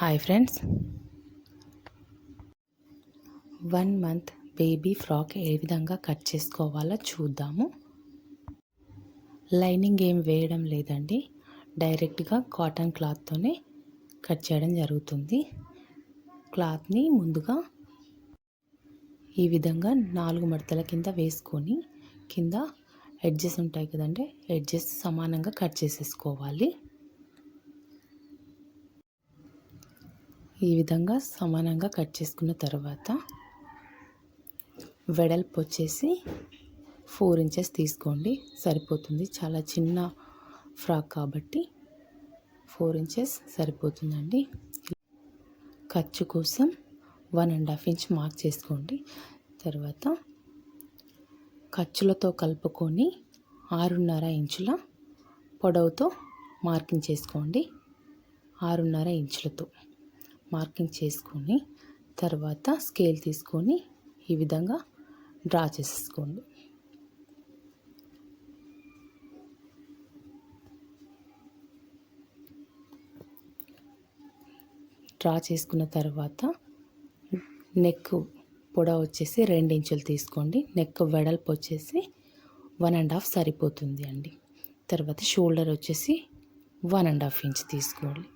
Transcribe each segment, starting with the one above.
Hi friends one month baby frock ఏ విధంగా cut చేసుకోవాలో చూద్దాము. లైనింగ్ ఏం వేయడం లేదండి. డైరెక్ట్గా కాటన్ క్లాత్తోనే కట్ చేయడం జరుగుతుంది. క్లాత్ని ముందుగా ఈ విధంగా నాలుగు మడతల కింద వేసుకొని కింద ఎడ్జెస్ ఉంటాయి కదండి ఎడ్జెస్ సమానంగా కట్ చేసేసుకోవాలి. ఈ విధంగా సమానంగా కట్ చేసుకున్న తర్వాత వెడల్పు వచ్చేసి ఫోర్ ఇంచెస్ తీసుకోండి. సరిపోతుంది. చాలా చిన్న ఫ్రాక్ కాబట్టి ఫోర్ ఇంచెస్ సరిపోతుందండి. ఖర్చు కోసం one and half inch mark చేసుకోండి. తర్వాత ఖర్చులతో కలుపుకొని ఆరున్నర ఇంచుల పొడవుతో మార్కింగ్ చేసుకోండి. ఆరున్నర ఇంచులతో. మార్కింగ్ చేసుకొని తర్వాత స్కేల్ తీసుకొని ఈ విధంగా డ్రా చేసేసుకోండి. డ్రా చేసుకున్న తర్వాత నెక్ పొడవు వచ్చేసి రెండు ఇంచులు తీసుకోండి. నెక్ వెడల్పు వచ్చేసి వన్ అండ్ హాఫ్ సరిపోతుంది అండి. తర్వాత షోల్డర్ వచ్చేసి వన్ అండ్ హాఫ్ ఇంచ్ తీసుకోండి.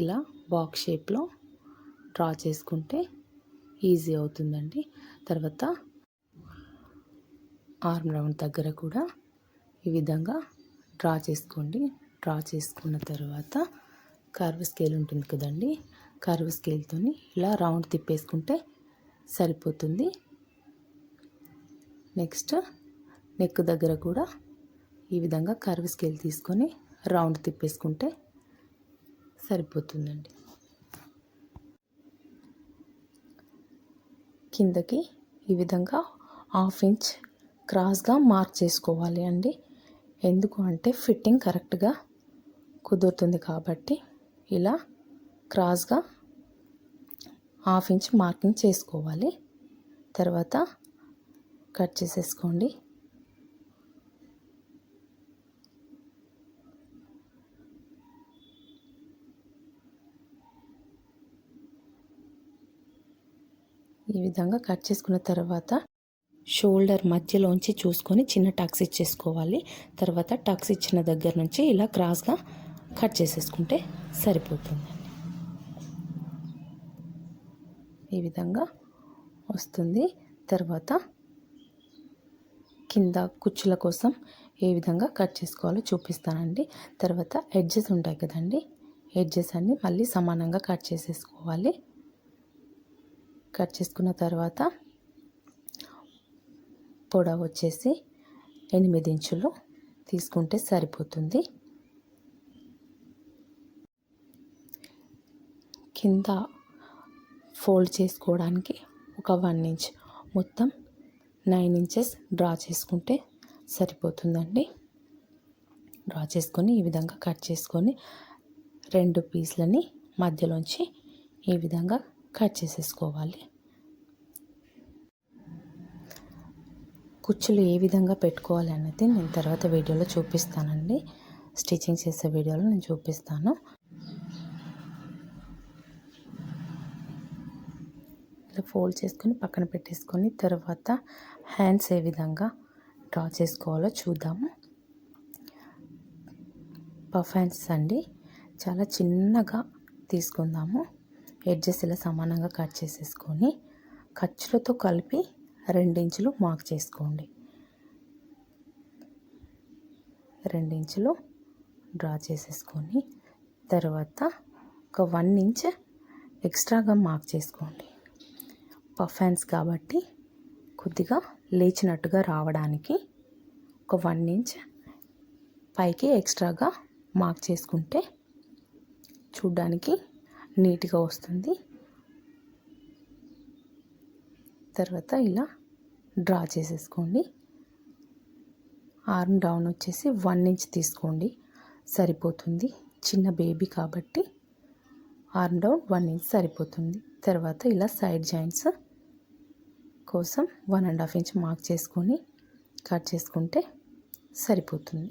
ఇలా బాక్స్ షేప్లో డ్రా చేసుకుంటే ఈజీ అవుతుందండి. తర్వాత ఆర్మ్ రౌండ్ దగ్గర కూడా ఈ విధంగా డ్రా చేసుకోండి. డ్రా చేసుకున్న తర్వాత కర్వ్ స్కేల్ ఉంటుంది కదండి. కర్వ్ స్కేల్తో ఇలా రౌండ్ తిప్పేసుకుంటే సరిపోతుంది. నెక్స్ట్ నెక్ దగ్గర కూడా ఈ విధంగా కర్వ్ స్కేల్ తీసుకొని రౌండ్ తిప్పేసుకుంటే సరిపోతుందండి. కిందకి ఈ విధంగా హాఫ్ ఇంచ్ క్రాస్గా మార్క్ చేసుకోవాలి అండి. ఎందుకు అంటే ఫిట్టింగ్ కరెక్ట్గా కుదురుతుంది కాబట్టి ఇలా క్రాస్గా హాఫ్ ఇంచ్ మార్కింగ్ చేసుకోవాలి. తర్వాత కట్ చేసేసుకోండి. ఈ విధంగా కట్ చేసుకున్న తర్వాత షోల్డర్ మధ్యలోంచి చూసుకొని చిన్న టక్స్ ఇచ్చేసుకోవాలి. తర్వాత టక్స్ ఇచ్చిన దగ్గర నుంచి ఇలా క్రాస్గా కట్ చేసేసుకుంటే సరిపోతుంది. ఈ విధంగా వస్తుంది. తర్వాత కింద కుచ్చుల కోసం ఏ విధంగా కట్ చేసుకోవాలో చూపిస్తానండి. తర్వాత ఎడ్జెస్ ఉంటాయి కదండి. ఎడ్జెస్ అన్నీ మళ్ళీ సమానంగా కట్ చేసేసుకోవాలి. కట్ చేసుకున్న తర్వాత పొడవు వచ్చేసి ఎనిమిది ఇంచులు తీసుకుంటే సరిపోతుంది. కింద ఫోల్డ్ చేసుకోవడానికి ఒక వన్ ఇంచ్ మొత్తం నైన్ ఇంచెస్ డ్రా చేసుకుంటే సరిపోతుందండి. డ్రా చేసుకొని ఈ విధంగా కట్ చేసుకొని రెండు పీస్లని మధ్యలోంచి ఈ విధంగా కట్ చేసేసుకోవాలి. కుచ్చులు ఏ విధంగా పెట్టుకోవాలి అనేది నేను తర్వాత వీడియోలో చూపిస్తానండి. స్టిచ్చింగ్ చేసే వీడియోలో నేను చూపిస్తాను. ఇలా ఫోల్డ్ చేసుకొని పక్కన పెట్టేసుకొని తర్వాత హ్యాండ్స్ ఏ విధంగా డ్రా చేసుకోవాలో చూద్దాము. పఫ్ హ్యాండ్స్ అండి. చాలా చిన్నగా తీసుకుందాము. ఎడ్జెస్ ఇలా సమానంగా కట్ చేసేసుకొని ఖర్చులతో కలిపి రెండించులు మార్క్ చేసుకోండి. రెండించులు డ్రా చేసేసుకొని తర్వాత ఒక వన్ ఇంచ్ ఎక్స్ట్రాగా మార్క్ చేసుకోండి. పఫ్ హ్యాండ్స్ కాబట్టి కొద్దిగా లేచినట్టుగా రావడానికి ఒక వన్ ఇంచ్ పైకి ఎక్స్ట్రాగా మార్క్ చేసుకుంటే చూడ్డానికి నీట్గా వస్తుంది. తర్వాత ఇలా డ్రా చేసేసుకోండి. ఆర్మ్ డౌన్ వచ్చేసి వన్ ఇంచ్ తీసుకోండి. సరిపోతుంది. చిన్న బేబీ కాబట్టి ఆర్మ్ డౌన్ వన్ ఇంచ్ సరిపోతుంది. తర్వాత ఇలా సైడ్ జాయింట్స్ కోసం one and half inch mark చేసుకొని కట్ చేసుకుంటే సరిపోతుంది.